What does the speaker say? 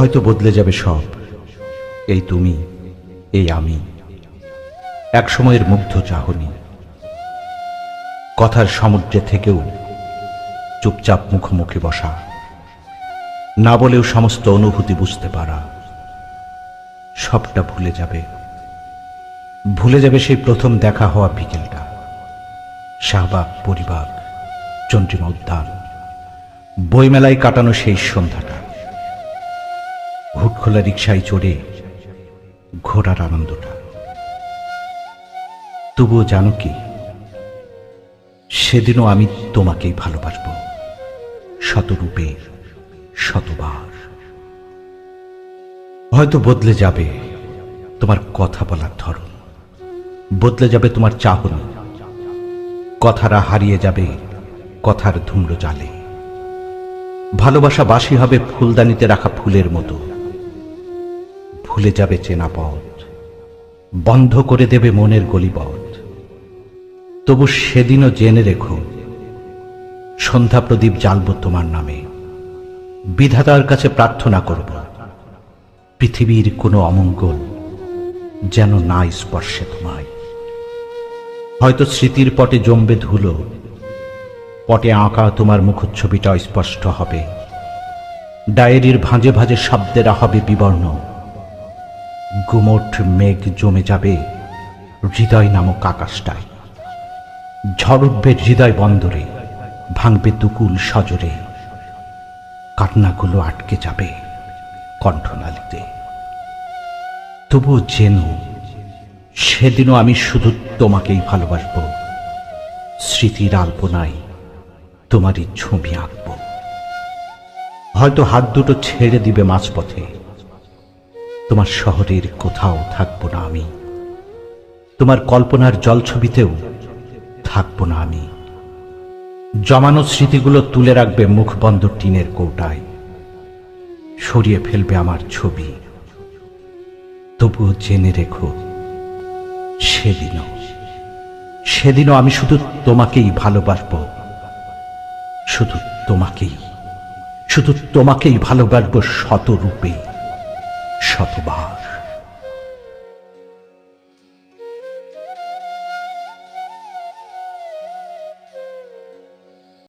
হয়তো বদলে যাবে সব। এই তুমি, এই আমি। এক সময়ের মুগ্ধ চাহনি। কথার সমুদ্রে থেকেও চুপচাপ মুখোমুখি বসা। না বলেও সমস্ত অনুভূতি বুঝতে পারা। সবটা ভুলে যাবে। ভুলে যাবে সেই প্রথম দেখা হওয়া বিকেলটা। শাহবাগ পরিবার চন্দ্রিমা উদ্যান। বইমেলায় কাটানো সেই সন্ধ্যাটা। হুটখোলা রিক্সায় চড়ে ঘোরার আনন্দটা। তবুও জানো কি, সেদিনও আমি তোমাকেই ভালোবাসব, শতরূপে, শতবার। হয়তো বদলে যাবে তোমার কথা বলার ধরন, বদলে যাবে তোমার চাহনি, কথারা হারিয়ে যাবে কথার ধুম্র জালে ভালোবাসা বাসি হবে ফুলদানিতে রাখা ফুলের মতো ভুলে যাবে চেনা পথ বন্ধ করে দেবে মনের গলিপথ তবু সেদিনও জেনে রেখো, সন্ধ্যা প্রদীপ জ্বালব তোমার নামে। বিধাতার কাছে প্রার্থনা করব, পৃথিবীর কোনো অমঙ্গল যেন না স্পর্শে তোমায়। হয়তো স্মৃতির পটে জমবে ধুলো, পটে আঁকা তোমার মুখচ্ছবিটা স্পষ্ট হবে। ডায়েরির ভাঁজে ভাঁজে শব্দেরা হবে বিবর্ণ। গুমোট মেঘ জমে যাবে হৃদয় নামক আকাশটায়। ঝড় উঠবে হৃদয় বন্দরে, ভাঙবে দুকুল সজরে। কান্নাগুলো আটকে যাবে কণ্ঠনালীতে। তবুও যেন সেদিনও আমি শুধু তোমাকেই ভালোবাসব। স্মৃতির আলপনায় তোমারই ছবি আঁকব। হয়তো হাত দুটো ছেড়ে দিবে মাঝপথে। তোমার শহরের কোথাও থাকব না আমি। তোমার কল্পনার জলছবিতেও থাকব না আমি। জমানো স্মৃতিগুলো তুলে রাখবে মুখবন্ধ টিনের কৌটায়। সরিয়ে ফেলবে আমার ছবি। তবুও জেনে রেখো, সেদিনও সেদিনও আমি শুধু তোমাকেই ভালোবাসব। শুধু তোমাকেই শুধু তোমাকেই ভালোবাসব শত রূপে শতবার।